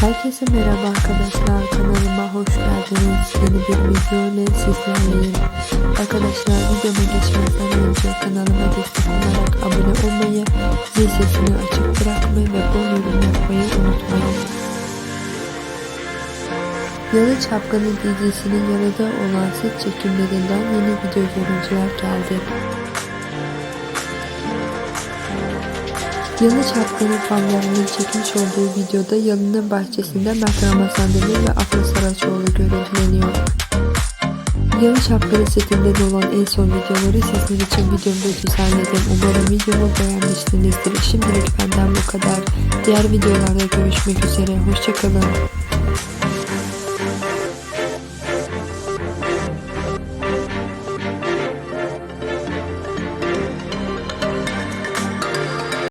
Herkese merhaba arkadaşlar kanalıma hoş geldiniz. Yeni bir video ile sizlerleyim. Arkadaşlar videoma geçmeden önce kanalıma destek olarak abone olmayı, zil sesini açık bırakmayı ve bol yorum yapmayı unutmayın. Yalı Çapkını dizisinin yarıda olan set çekimlerinden yeni video görüntüler geldi. Yalı Çapkını fanlarının çekmiş olduğu videoda Yalı'nın bahçesinde Mert Ramazan Demir ve Afra Saraçoğlu görüntüleniyor. Yalı Çapkını setinden olan en son videoları sizin için videomda düzenledim. Umarım videomu beğenmişsinizdir. Şimdilik benden bu kadar. Diğer videolarda görüşmek üzere. Hoşçakalın.